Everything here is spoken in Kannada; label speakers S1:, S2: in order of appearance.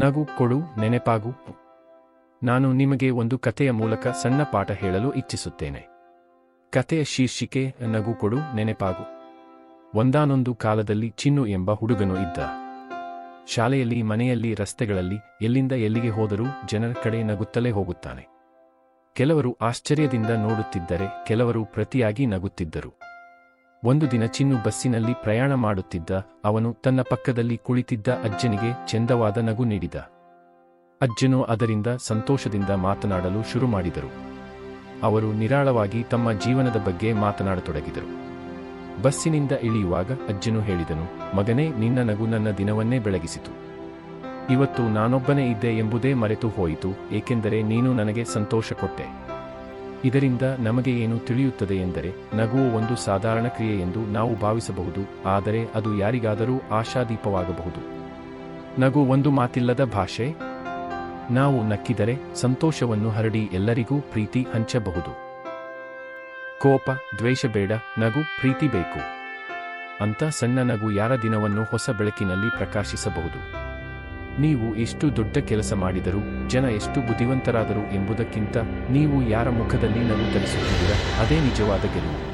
S1: ನಗು, ಕೊಡು, ನೆನೆಪಾಗು. ನಾನು ನಿಮಗೆ ಒಂದು ಕಥೆಯ ಮೂಲಕ ಸಣ್ಣ ಪಾಠ ಹೇಳಲು ಇಚ್ಛಿಸುತ್ತೇನೆ. ಕಥೆಯ ಶೀರ್ಷಿಕೆ, ನಗು, ಕೊಡು, ನೆನೆಪಾಗು. ಒಂದಾನೊಂದು ಕಾಲದಲ್ಲಿ ಚಿನ್ನು ಎಂಬ ಹುಡುಗನು ಇದ್ದ. ಶಾಲೆಯಲ್ಲಿ, ಮನೆಯಲ್ಲಿ, ರಸ್ತೆಗಳಲ್ಲಿ, ಎಲ್ಲಿಂದ ಎಲ್ಲಿಗೆ ಹೋದರೂ ಜನರ ಕಡೆ ನಗುತ್ತಲೇ ಹೋಗುತ್ತಾನೆ. ಕೆಲವರು ಆಶ್ಚರ್ಯದಿಂದ ನೋಡುತ್ತಿದ್ದರೆ, ಕೆಲವರು ಪ್ರತಿಯಾಗಿ ನಗುತ್ತಿದ್ದರು. ಒಂದು ದಿನ ಚಿನ್ನು ಬಸ್ಸಿನಲ್ಲಿ ಪ್ರಯಾಣ ಮಾಡುತ್ತಿದ್ದ ಅವನು ತನ್ನ ಪಕ್ಕದಲ್ಲಿ ಕುಳಿತಿದ್ದ ಅಜ್ಜನಿಗೆ ಚೆಂದವಾದ ನಗು ನೀಡಿದ. ಅಜ್ಜನು ಅದರಿಂದ ಸಂತೋಷದಿಂದ ಮಾತನಾಡಲು ಶುರು ಮಾಡಿದರು. ಅವರು ನಿರಾಳವಾಗಿ ತಮ್ಮ ಜೀವನದ ಬಗ್ಗೆ ಮಾತನಾಡತೊಡಗಿದರು. ಬಸ್ಸಿನಿಂದ ಇಳಿಯುವಾಗ ಅಜ್ಜನು ಹೇಳಿದನು, ಮಗನೇ, ನಿನ್ನ ನಗು ನನ್ನ ದಿನವನ್ನೇ ಬೆಳಗಿಸಿತು. ಇವತ್ತು ನಾನೊಬ್ಬನೇ ಇದ್ದೆ ಎಂಬುದೇ ಮರೆತು ಹೋಯಿತು, ಏಕೆಂದರೆ ನೀನು ನನಗೆ ಸಂತೋಷ ಕೊಟ್ಟೆ ಇದರಿಂದ ನಮಗೆ ಏನು ತಿಳಿಯುತ್ತದೆ ಎಂದರೆ, ನಗುವು ಒಂದು ಸಾಧಾರಣ ಕ್ರಿಯೆ ಎಂದು ನಾವು ಭಾವಿಸಬಹುದು, ಆದರೆ ಅದು ಯಾರಿಗಾದರೂ ಆಶಾದೀಪವಾಗಬಹುದು. ನಗು ಒಂದು ಮಾತಿಲ್ಲದ ಭಾಷೆ? ನಾವು ನಕ್ಕಿದರೆ ಸಂತೋಷವನ್ನು ಹರಡಿ ಎಲ್ಲರಿಗೂ ಪ್ರೀತಿ ಹಂಚಬಹುದು. ಕೋಪ, ದ್ವೇಷ ಬೇಡ, ನಗು ಪ್ರೀತಿ ಬೇಕು. ಅಂತ ಸಣ್ಣ ನಗು ಯಾರ ದಿನವನ್ನು ಹೊಸ ಬೆಳಕಿನಲ್ಲಿ ಪ್ರಕಾಶಿಸಬಹುದು. ನೀವು ಎಷ್ಟು ದೊಡ್ಡ ಕೆಲಸ ಮಾಡಿದರೂ, ಜನ ಎಷ್ಟು ಬುದ್ಧಿವಂತರಾದರು ಎಂಬುದಕ್ಕಿಂತ ನೀವು ಯಾರ ಮುಖದಲ್ಲಿ ನಗು ತರಿಸುತ್ತಿದ್ದೀರಾ ಅದೇ ನಿಜವಾದ ಗೆಲುವು.